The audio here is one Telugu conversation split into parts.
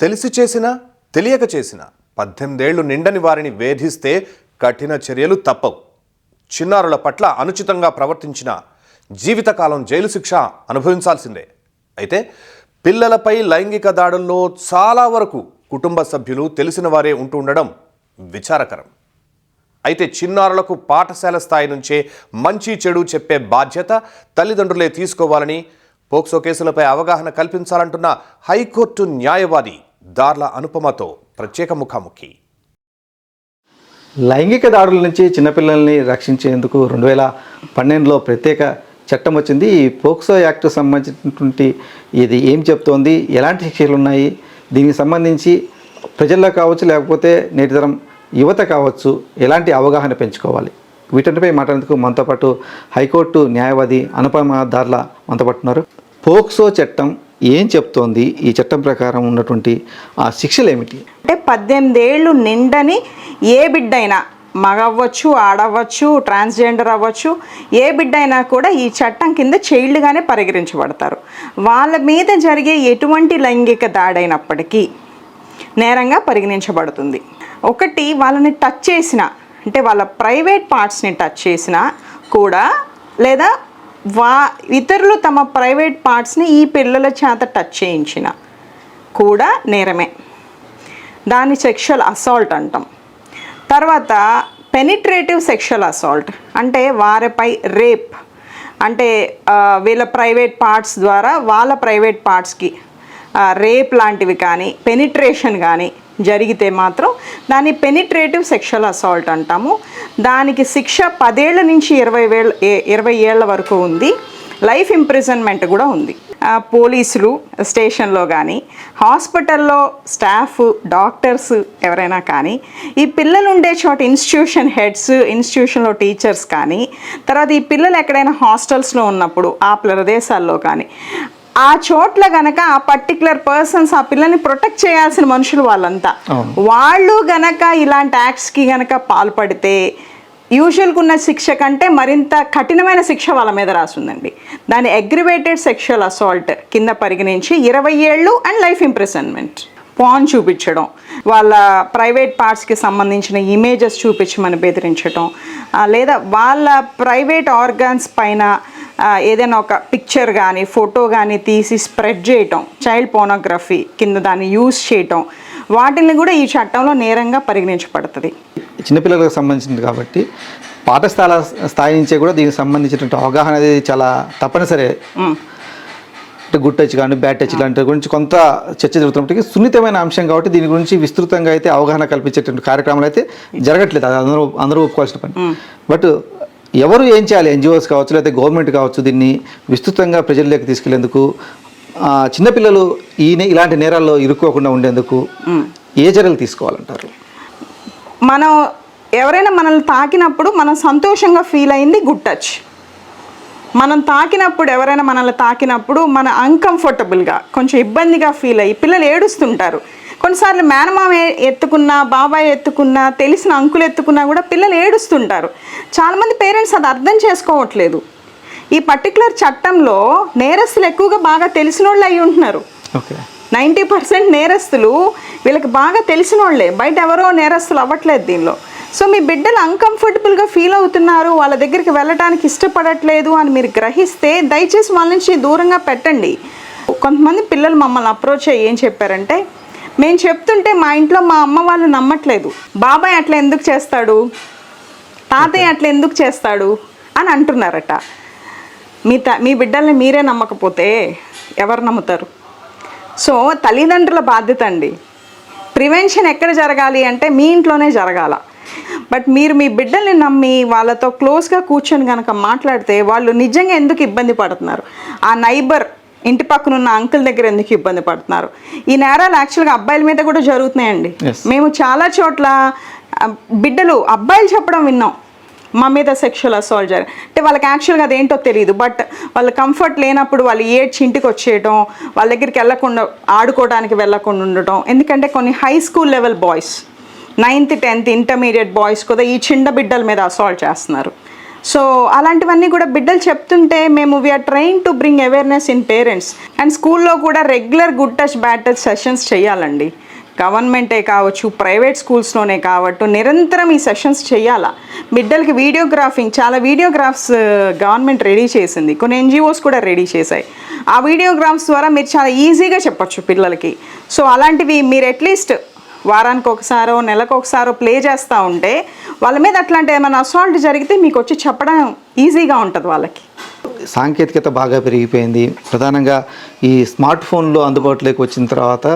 తెలిసి చేసినా తెలియక చేసినా పద్దెనిమిదేళ్ళు నిండని వారిని వేధిస్తే కఠిన చర్యలు తప్పవు. చిన్నారుల పట్ల అనుచితంగా ప్రవర్తించిన జీవితకాలం జైలు శిక్ష అనుభవించాల్సిందే. అయితే పిల్లలపై లైంగిక దాడుల్లో చాలా వరకు కుటుంబ సభ్యులు తెలిసిన వారే ఉంటూ ఉండడం విచారకరం. అయితే చిన్నారులకు పాఠశాల స్థాయి నుంచే మంచి చెడు చెప్పే బాధ్యత తల్లిదండ్రులే తీసుకోవాలని పోక్సో కేసులపై అవగాహన కల్పించాలంటున్న హైకోర్టు న్యాయవాది దార్ల అనుపమతో ప్రత్యేక ముఖాముఖి. లైంగిక దాడుల నుంచి చిన్నపిల్లల్ని రక్షించేందుకు రెండు వేల పన్నెండులో ప్రత్యేక చట్టం వచ్చింది. ఈ పోక్సో యాక్ట్ సంబంధించినటువంటి ఇది ఏం చెప్తోంది? ఎలాంటి శిక్షలు ఉన్నాయి? దీనికి సంబంధించి ప్రజల్లో కావచ్చు లేకపోతే నేటితరం యువత కావచ్చు ఎలాంటి అవగాహన పెంచుకోవాలి? వీటన్నిపై మాట్లాడేందుకు మనతో పాటు హైకోర్టు న్యాయవాది అనుపమ దార్ల మనతో పాటున్నారు పోక్సో చట్టం ఏం చెప్తోంది ఈ చట్టం ప్రకారం ఉన్నటువంటి ఆ శిక్షలు ఏమిటి అంటే పద్దెనిమిది ఏళ్ళు నిండని ఏ బిడ్డైనా మగ అవ్వచ్చు ఆడవచ్చు ట్రాన్స్జెండర్ అవ్వచ్చు ఏ బిడ్డ అయినా కూడా ఈ చట్టం కింద చైల్డ్గానే పరిగణించబడతారు. వాళ్ళ మీద జరిగే ఎటువంటి లైంగిక దాడైనప్పటికీ నేరంగా పరిగణించబడుతుంది. ఒకటి వాళ్ళని టచ్ చేసిన అంటే వాళ్ళ ప్రైవేట్ పార్ట్స్ని టచ్ చేసినా కూడా లేదా వా ఇతరులు తమ ప్రైవేట్ పార్ట్స్ని ఈ పిల్లల చేత టచ్ చేయించిన కూడా నేరమే. దాన్ని సెక్షువల్ అసాల్ట్ అంటాం. తర్వాత పెనిట్రేటివ్ సెక్షువల్ అసాల్ట్ అంటే వారిపై రేప్ అంటే వీళ్ళ ప్రైవేట్ పార్ట్స్ ద్వారా వాళ్ళ ప్రైవేట్ పార్ట్స్కి రేప్ లాంటివి కానీ పెనిట్రేషన్ కానీ జరిగితే మాత్రం దాన్ని పెనిట్రేటివ్ సెక్షువల్ అసాల్ట్ అంటాము. దానికి శిక్ష పదేళ్ళ నుంచి ఇరవై వేల ఇరవై ఏళ్ళ వరకు ఉంది. లైఫ్ ఇంప్రిజన్మెంట్ కూడా ఉంది. పోలీసులు స్టేషన్లో కానీ హాస్పిటల్లో స్టాఫ్ డాక్టర్స్ ఎవరైనా కానీ ఈ పిల్లలు ఉండే చోట ఇన్స్టిట్యూషన్ హెడ్స్ ఇన్స్టిట్యూషన్లో టీచర్స్ కానీ తర్వాత ఈ పిల్లలు ఎక్కడైనా హాస్టల్స్లో ఉన్నప్పుడు ఆ ప్రదేశాల్లో కానీ ఆ చోట్ల గనక ఆ పర్టికులర్ పర్సన్స్ ఆ పిల్లల్ని ప్రొటెక్ట్ చేయాల్సిన మనుషులు వాళ్ళంతా. వాళ్ళు గనక ఇలాంటి యాక్ట్స్కి గనక పాల్పడితే యూజువల్గా ఉన్న శిక్ష కంటే మరింత కఠినమైన శిక్ష వాళ్ళ మీద రాసుందండి. దాని అగ్రివేటెడ్ సెక్షువల్ అసాల్ట్ కింద పరిగణించి ఇరవై ఏళ్ళు అండ్ లైఫ్ ఇంప్రిసన్మెంట్ పాన్ చూపించడం వాళ్ళ ప్రైవేట్ పార్ట్స్కి సంబంధించిన ఇమేజెస్ చూపించమని బెదిరించడం లేదా వాళ్ళ ప్రైవేట్ ఆర్గాన్స్ పైన ఏదైనా ఒక పిక్చర్ కానీ ఫోటో కానీ తీసి స్ప్రెడ్ చేయటం చైల్డ్ పోనోగ్రఫీ కింద దాన్ని యూజ్ చేయటం వాటిని కూడా ఈ చట్టంలో నేరంగా పరిగణించబడుతుంది. చిన్నపిల్లలకు సంబంధించింది కాబట్టి పాఠశాల స్థాయి నుంచే కూడా దీనికి సంబంధించినటువంటి అవగాహన అనేది చాలా తప్పనిసరి. అంటే గుడ్ టచ్ కానీ బ్యాడ్ టచ్ లాంటి గురించి కొంత చర్చ జరుగుతున్నప్పటికీ సున్నితమైన అంశం కాబట్టి దీని గురించి విస్తృతంగా అయితే అవగాహన కల్పించేటువంటి కార్యక్రమాలు అయితే జరగట్లేదు. అది అందరూ అందరూ ఒప్పుకోవాల్సిన పని. బట్ ఎవరు ఏం చేయాలి? ఎన్జిఓస్ కావచ్చు లేకపోతే గవర్నమెంట్ కావచ్చు దీన్ని విస్తృతంగా ప్రజల్లోకి తీసుకెళ్ళేందుకు చిన్నపిల్లలు ఈ ఇలాంటి నేరాల్లో ఇరుక్కోకుండా ఉండేందుకు ఏ చర్యలు తీసుకోవాలంటారు? మనం ఎవరైనా మనల్ని తాకినప్పుడు మనం సంతోషంగా ఫీల్ అయింది గుడ్ టచ్. మనం తాకినప్పుడు ఎవరైనా మనల్ని తాకినప్పుడు మన అన్కంఫర్టబుల్గా కొంచెం ఇబ్బందిగా ఫీల్ అయ్యి పిల్లలు ఏడుస్తుంటారు. కొన్నిసార్లు మేనమామ ఎత్తుకున్నా బాబాయ్ ఎత్తుకున్నా తెలిసిన అంకులు ఎత్తుకున్నా కూడా పిల్లలు ఏడుస్తుంటారు. చాలామంది పేరెంట్స్ అది అర్థం చేసుకోవట్లేదు. ఈ పర్టికులర్ చట్టంలో నేరస్తులు ఎక్కువగా బాగా తెలిసిన వాళ్ళు అయి ఉంటున్నారు. నైంటీ పర్సెంట్ నేరస్తులు వీళ్ళకి బాగా తెలిసిన వాళ్ళే బయట ఎవరో నేరస్తులు అవ్వట్లేదు దీనిలో. సో మీ బిడ్డలు అన్కంఫర్టబుల్గా ఫీల్ అవుతున్నారు. వాళ్ళ దగ్గరికి వెళ్ళటానికి ఇష్టపడట్లేదు అని మీరు గ్రహిస్తే దయచేసి వాళ్ళ నుంచి దూరంగా పెట్టండి. కొంతమంది పిల్లలు మమ్మల్ని అప్రోచ్ అయ్యి ఏం చెప్పారంటే మేము చెప్తుంటే మా ఇంట్లో మా అమ్మ వాళ్ళు నమ్మట్లేదు. బాబాయ్ అట్లా ఎందుకు చేస్తాడు? తాతయ్య అట్లా ఎందుకు చేస్తాడు? అని అంటున్నారట. మీ త మీ బిడ్డల్ని మీరే నమ్మకపోతే ఎవరు నమ్ముతారు? సో తల్లిదండ్రుల బాధ్యత అండి. ప్రివెన్షన్ ఎక్కడ జరగాలి అంటే మీ ఇంట్లోనే జరగాల. బట్ మీరు మీ బిడ్డల్ని నమ్మి వాళ్ళతో క్లోజ్గా కూర్చొని కనుక మాట్లాడితే వాళ్ళు నిజంగా ఎందుకు ఇబ్బంది పడుతున్నారు? ఆ నైబర్ ఇంటి పక్కన ఉన్న అంకుల్ దగ్గర ఎందుకు ఇబ్బంది పడుతున్నారు? ఈ నేరాలు యాక్చువల్గా అబ్బాయిల మీద కూడా జరుగుతున్నాయండి. మేము చాలా చోట్ల బిడ్డలు అబ్బాయిలు చెప్పడం విన్నాం. మా మీద సెక్షువల్ అసాల్ట్ జరిగి అంటే వాళ్ళకి యాక్చువల్గా అదేంటో తెలియదు బట్ వాళ్ళ కంఫర్ట్ లేనప్పుడు వాళ్ళు ఏడ్చి ఇంటికి వచ్చేయడం వాళ్ళ దగ్గరికి వెళ్ళకుండా ఆడుకోవడానికి వెళ్ళకుండా ఉండటం. ఎందుకంటే కొన్ని high school level boys ninth tenth intermediate boys కూడా ఈ చిన్న బిడ్డల మీద అసాల్ట్ చేస్తున్నారు. సో అలాంటివన్నీ కూడా బిడ్డలు చెప్తుంటే మేము we are train to bring awareness in parents and స్కూల్లో కూడా regular good touch bad touch sessions చేయాలండి. గవర్నమెంటే కావచ్చు ప్రైవేట్ స్కూల్స్లోనే కావచ్చు నిరంతరం ఈ సెషన్స్ చేయాలా. బిడ్డలకి వీడియోగ్రాఫింగ్ చాలా వీడియోగ్రాఫ్స్ గవర్నమెంట్ రెడీ చేసింది. కొన్ని ఎన్జిఓస్ కూడా రెడీ చేశాయి. ఆ వీడియోగ్రాఫ్స్ ద్వారా మీరు చాలా ఈజీగా చెప్పొచ్చు పిల్లలకి. సో అలాంటివి మీరు అట్లీస్ట్ వారానికి ఒకసారో నెలకు ఒకసారో ప్లే చేస్తూ ఉంటే వాళ్ళ మీద అట్లాంటి ఏమైనా అసాల్ట్ జరిగితే మీకు వచ్చి చెప్పడం ఈజీగా ఉంటుంది వాళ్ళకి. సాంకేతికత బాగా పెరిగిపోయింది. ప్రధానంగా ఈ స్మార్ట్ ఫోన్లు అందుబాటులోకి వచ్చిన తర్వాత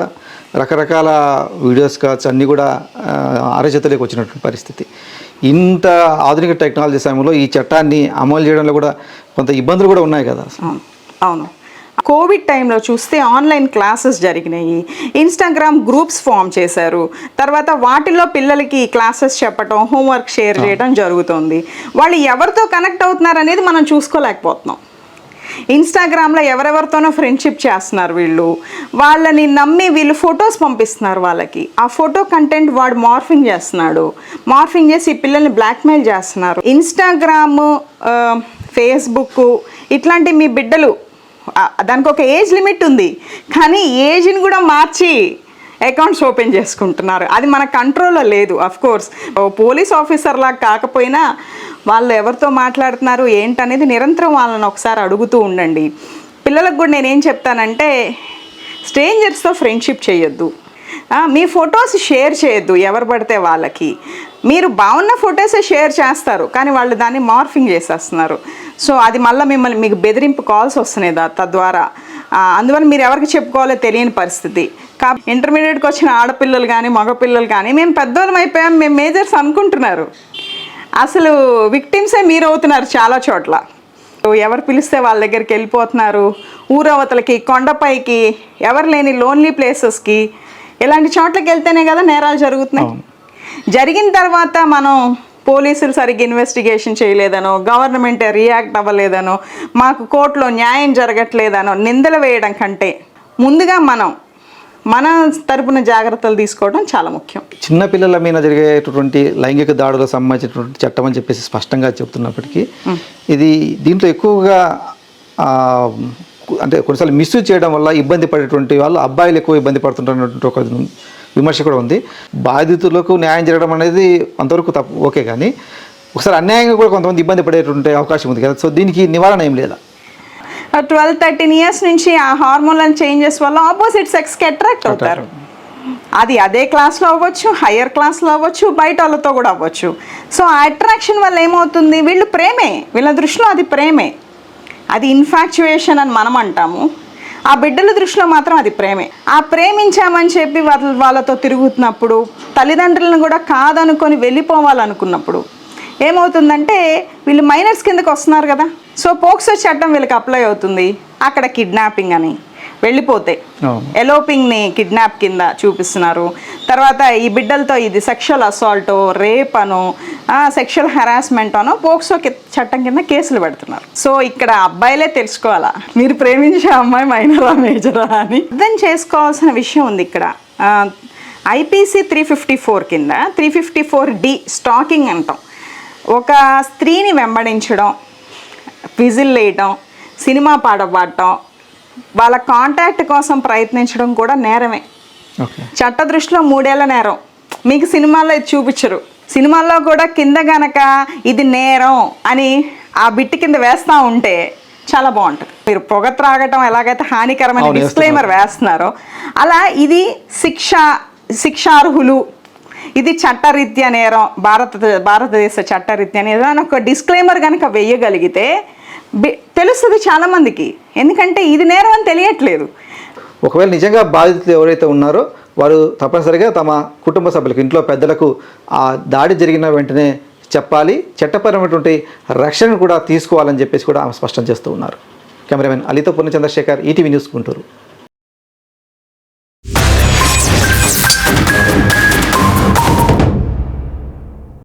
రకరకాల వీడియోస్ కావచ్చు అన్నీ కూడా అరచేతిలోకి వచ్చినటువంటి పరిస్థితి. ఇంత ఆధునిక టెక్నాలజీ సమయంలో ఈ చట్టాన్ని అమలు చేయడంలో కూడా కొంత ఇబ్బందులు కూడా ఉన్నాయి కదా. అవును. అవును. కోవిడ్ టైంలో చూస్తే ఆన్లైన్ క్లాసెస్ జరిగినాయి. ఇన్స్టాగ్రామ్ గ్రూప్స్ ఫామ్ చేశారు. తర్వాత వాటిల్లో పిల్లలకి క్లాసెస్ చెప్పటం హోంవర్క్ షేర్ చేయడం జరుగుతుంది. వాళ్ళు ఎవరితో కనెక్ట్ అవుతున్నారు అనేది మనం చూసుకోలేకపోతున్నాం. ఇన్స్టాగ్రామ్లో ఎవరెవరితోనో ఫ్రెండ్షిప్ చేస్తున్నారు వీళ్ళు. వాళ్ళని నమ్మి వీళ్ళు ఫొటోస్ పంపిస్తున్నారు వాళ్ళకి. ఆ ఫోటో కంటెంట్ వాడు మార్ఫింగ్ చేస్తున్నాడు. మార్ఫింగ్ చేసి ఈ పిల్లల్ని బ్లాక్మెయిల్ చేస్తున్నారు. ఇన్స్టాగ్రామ్ ఫేస్బుక్ ఇట్లాంటి మీ బిడ్డలు దానికి ఒక ఏజ్ లిమిట్ ఉంది. కానీ ఏజ్ని కూడా మార్చి అకౌంట్స్ ఓపెన్ చేసుకుంటున్నారు. అది మన కంట్రోల్లో లేదు. అఫ్ కోర్స్ పోలీస్ ఆఫీసర్ లాగా కాకపోయినా వాళ్ళు ఎవరితో మాట్లాడుతున్నారు ఏంటనేది నిరంతరం వాళ్ళని ఒకసారి అడుగుతూ ఉండండి. పిల్లలకు కూడా నేనేం చెప్తానంటే స్ట్రేంజర్స్తో ఫ్రెండ్షిప్ చేయొద్దు. మీ ఫొటోస్ షేర్ చేయొద్దు ఎవరు పడితే వాళ్ళకి. మీరు బాగున్న ఫొటోసే షేర్ చేస్తారు కానీ వాళ్ళు దాన్ని మార్ఫింగ్ చేసేస్తున్నారు. సో అది మళ్ళీ మిమ్మల్ని మీకు బెదిరింపు కాల్స్ వస్తున్నాయి దా తద్వారా. అందువల్ల మీరు ఎవరికి చెప్పుకోవాలో తెలియని పరిస్థితి. కా ఇంటర్మీడియట్కి వచ్చిన ఆడపిల్లలు కానీ మగపిల్లలు కానీ మేము పెద్దోళ్ళం అయిపోయాం మేము మేజర్స్ అనుకుంటున్నారు. అసలు విక్టిమ్సే మీరు అవుతున్నారు చాలా చోట్ల. ఎవరు పిలిస్తే వాళ్ళ దగ్గరికి వెళ్ళిపోతున్నారు? ఊరవతలకి కొండపైకి ఎవరు లేని లోన్లీ ప్లేసెస్కి ఇలాంటి చోట్లకి వెళ్తేనే కదా నేరాలు జరుగుతున్నాయి. జరిగిన తర్వాత మనం పోలీసులు సరిగ్గా ఇన్వెస్టిగేషన్ చేయలేదనో గవర్నమెంట్ రియాక్ట్ అవ్వలేదనో మాకు కోర్టులో న్యాయం జరగట్లేదనో నిందలు వేయడం కంటే ముందుగా మనం మన తరపున జాగ్రత్తలు తీసుకోవడం చాలా ముఖ్యం. చిన్న పిల్లల మీద జరిగేటటువంటి లైంగిక దాడులకు సంబంధించినటువంటి చట్టం అని చెప్పేసి స్పష్టంగా చెప్తున్నప్పటికీ ఇది దీంట్లో ఎక్కువగా అంటే కొన్నిసార్లు మిస్యూజ్ చేయడం వల్ల ఇబ్బంది పడేటువంటి వాళ్ళు అబ్బాయిలు ఎక్కువ ఇబ్బంది పడుతుంటున్నటువంటి ఒక విమర్శ కూడా ఉంది. బాధితులకు న్యాయం జరగడం అనేది అంతవరకు తప్పు ఓకే కానీ ఒకసారి అన్యాయంగా కూడా కొంతమంది ఇబ్బంది పడేటువంటి అవకాశం ఉంది కదా. సో దీనికి నివారణ ఏం లేదా? ట్వెల్వ్ థర్టీన్ ఇయర్స్ నుంచి ఆ హార్మోనల్ చేంజెస్ వల్ల ఆపోజిట్ సెక్స్కి అట్రాక్ట్ అవుతారు. అది అదే క్లాస్లో అవ్వచ్చు హయ్యర్ క్లాస్లో అవ్వచ్చు బయట వాళ్ళతో కూడా అవ్వచ్చు. సో ఆ అట్రాక్షన్ వల్ల ఏమవుతుంది? వీళ్ళు ప్రేమే వీళ్ళ దృష్టిలో అది ప్రేమే. అది ఇన్ఫాక్చుయేషన్ అని మనం అంటాము. ఆ బిడ్డల దృష్టిలో మాత్రం అది ప్రేమే. ఆ ప్రేమించామని చెప్పి వాళ్ళ వాళ్ళతో తిరుగుతున్నప్పుడు తల్లిదండ్రులను కూడా కాదనుకొని వెళ్ళిపోవాలనుకున్నప్పుడు ఏమవుతుందంటే వీళ్ళు మైనర్స్ కిందకి వస్తున్నారు కదా. సో పోక్సో చట్టం వీళ్ళకి అప్లై అవుతుంది. అక్కడ కిడ్నాపింగ్ అని. వెళ్ళిపోతే. అవును. ఎలోపింగ్ని కిడ్నాప్ కింద చూపిస్తున్నారు. తర్వాత ఈ బిడ్డలతో ఇది సెక్షువల్ అసాల్ట్ రేప్ అను సెక్షువల్ హెరాస్మెంట్ అనో పోక్సో చట్టం కింద కేసులు పెడుతున్నారు. సో ఇక్కడ అబ్బాయిలే తెలుసుకోవాలా? మీరు ప్రేమించే అమ్మాయి మైనరా మేజరా అని? అర్థం చేసుకోవాల్సిన విషయం ఉంది ఇక్కడ. ఐపీసీ త్రీ ఫిఫ్టీ ఫోర్ కింద three fifty four D stalking అంటాం. ఒక స్త్రీని వెంబడించడం విజిల్ వేయటం సినిమా పాట పాడటం వాళ్ళ కాంటాక్ట్ కోసం ప్రయత్నించడం కూడా నేరమే. చట్ట దృష్టిలో మూడేళ్ళ నేరం. మీకు సినిమాల్లో ఇది చూపించరు. సినిమాల్లో కూడా కింద గనక ఇది నేరం అని ఆ బిట్టి కింద వేస్తూ ఉంటే చాలా బాగుంటుంది. మీరు పొగ త్రాగటం ఎలాగైతే హానికరమైన డిస్క్లైమర్ వేస్తున్నారో. అలా ఇది శిక్ష శిక్షార్హులు ఇది చట్టరీత్యా నేరం భారత భారతదేశ చట్టరీత్యా నేరం అని ఒక డిస్క్లైమర్ కనుక వేయగలిగితే తెలుస్తుంది చాలామందికి. ఎందుకంటే ఇది నేరం అని తెలియట్లేదు. ఒకవేళ నిజంగా బాధితులు ఎవరైతే ఉన్నారో వారు తప్పనిసరిగా తమ కుటుంబ సభ్యులకు ఇంట్లో పెద్దలకు ఆ దాడి జరిగిన వెంటనే చెప్పాలి. చట్టపరమైనటువంటి రక్షణను కూడా తీసుకోవాలని చెప్పేసి కూడా ఆమె స్పష్టం చేస్తూ ఉన్నారు. కెమెరామెన్ అలితో పూర్ణ చంద్రశేఖర్ ఈటీవీ న్యూస్ గుంటూరు.